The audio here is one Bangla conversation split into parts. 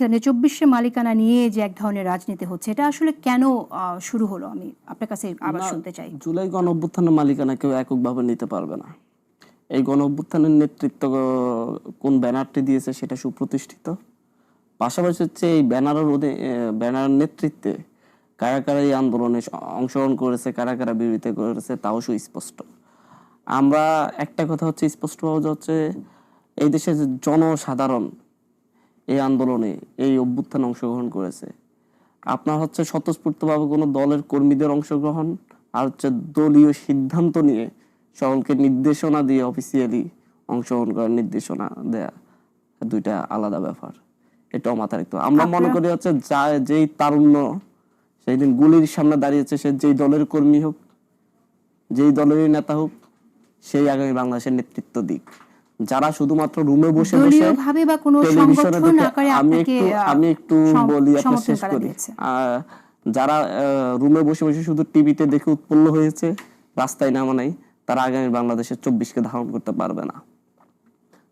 মানে চব্বিশে মালিকানা নিয়ে যে এক ধরনের রাজনীতি হচ্ছে এটা আসলে কেন শুরু হলো? আমি আপনার কাছে আবার শুনতে চাই। জুলাই গণ অভ্যুত্থানের মালিকানা কেউ এককভাবে নিতে পারবে না। এই গণ অভ্যুত্থানের নেতৃত্ব কোন ব্যানারটি দিয়েছে সেটা সুপ্রতিষ্ঠিত। পাশাপাশি হচ্ছে এই ব্যানারের ব্যানারের নেতৃত্বে কারা কারা এই আন্দোলনে অংশগ্রহণ করেছে কারা কারা বিরোধিতা করেছে তাও সুস্পষ্ট। আমরা একটা কথা হচ্ছে স্পষ্ট যে হচ্ছে এই দেশের যে জনসাধারণ এই আন্দোলনে এই অভ্যুত্থানে অংশগ্রহণ করেছে। আপনার হচ্ছে স্বতঃস্ফূর্তভাবে কোনো দলের কর্মীদের অংশগ্রহণ আর হচ্ছে দলীয় সিদ্ধান্ত নিয়ে সকলকে নির্দেশনা দিয়ে অফিসিয়ালি অংশগ্রহণ করার নির্দেশনা দেয়া দুইটা আলাদা ব্যাপার। এটাও মাথায় রাখতে। আমরা মনে করি হচ্ছে যা যেই তারুণ্য সেই দিন গুলির সামনে দাঁড়িয়েছে সে যেই দলের কর্মী হোক যেই দলেরই নেতা হোক সেই আগামী বাংলাদেশের নেতৃত্ব দিক। যারা শুধুমাত্র রুমে বসে বসে দলীয়ভাবে বা কোনো সংগঠন আকারে আমি একটু আমি একটু বলি আপনার শেষ করি যারা রুমে বসে বসে শুধু টিভিতে দেখে উৎপন্ন হয়েছে রাস্তায় নামা নাই তারা আগামী বাংলাদেশের চব্বিশকে ধারণ করতে পারবে না।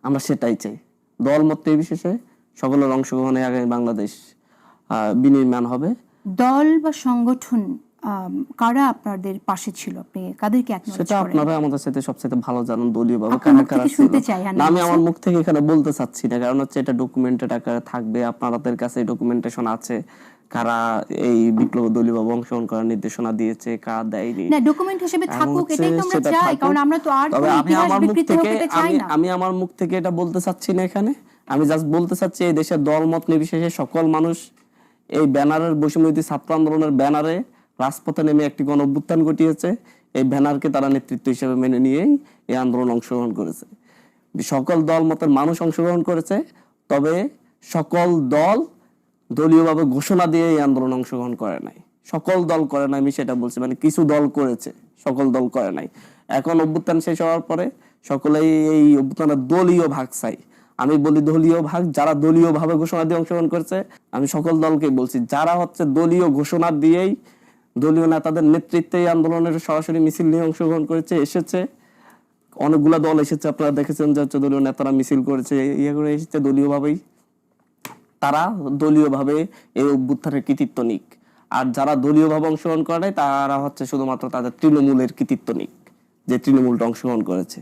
আমরা সেটাই চাই। দল মত বিশেষে সকলের অংশগ্রহণে আগামী বাংলাদেশ বিনির্মাণ হবে। দল বা সংগঠন কারা আপনাদের পাশে ছিল? আপনি কাদেরকে সেটা আপনারা আমাদের সাথে সবচেয়ে ভালো জানেন কারা কারা ছিল। শুনতে চাই, আমি আমার মুখ থেকে এখানে বলতে চাচ্ছি না। কারণ হচ্ছে এটা ডকুমেন্টেড আকারে থাকবে আপনাদের কাছে ডকুমেন্টেশন আছে। কারা এই বিপ্লব দলীয় করার নির্দেশনা দিয়েছে কারা দেয়নি। না ডকুমেন্ট হিসেবে থাকুক এটাই তো আমরা চাই কারণ আমরা তো আর তবে আমি আমার মুখ থেকে আমি আমি আমার মুখ থেকে এটা বলতে চাচ্ছি না এখানে। আমি জাস্ট বলতে চাচ্ছি এই দেশের দলমত নির্বিশেষে সকল মানুষ এই ব্যানারের বৈষম্যবিরোধী ছাত্র আন্দোলনের ব্যানারে রাজপথে নেমে একটি গণ অভ্যুত্থান ঘটিয়েছে। এই ব্যানারকে তারা নেতৃত্ব হিসেবে মেনে নিয়েই এই আন্দোলন অংশগ্রহণ করেছে। সকল দল মতের মানুষ অংশগ্রহণ করেছে, তবে সকল দল দলীয়ভাবে ঘোষণা দিয়ে এই আন্দোলন অংশগ্রহণ করে নাই। সকল দল করে নাই, আমি সেটা বলছি মানে কিছু দল করেছে, সকল দল করে নাই। এখন অভ্যুত্থান শেষ হওয়ার পরে সকলেই এই অভ্যুত্থানের দলীয় ভাগ চাই। আমি বলি দলীয় ভাগ, যারা দলীয় ভাবে ঘোষণা দিয়ে অংশগ্রহণ করেছে, আমি সকল দলকে বলছি, যারা হচ্ছে দলীয় ঘোষণা দিয়েই দলীয় নেতাদের নেতৃত্বে এই আন্দোলনের সরাসরি মিছিল নিয়ে অংশগ্রহণ করেছে, এসেছে। অনেকগুলা দল এসেছে, আপনারা দেখেছেন যে দলীয় নেতারা মিছিল করেছে ইয়ে করে এসেছে দলীয়ভাবেই। তারা দলীয়ভাবে এই অভ্যুত্থানের কৃতিত্ব নিক। আর যারা দলীয়ভাবে অংশগ্রহণ করে নাই, তারা হচ্ছে শুধুমাত্র তাদের তৃণমূলের কৃতিত্ব নিক, যে তৃণমূলটা অংশগ্রহণ করেছে।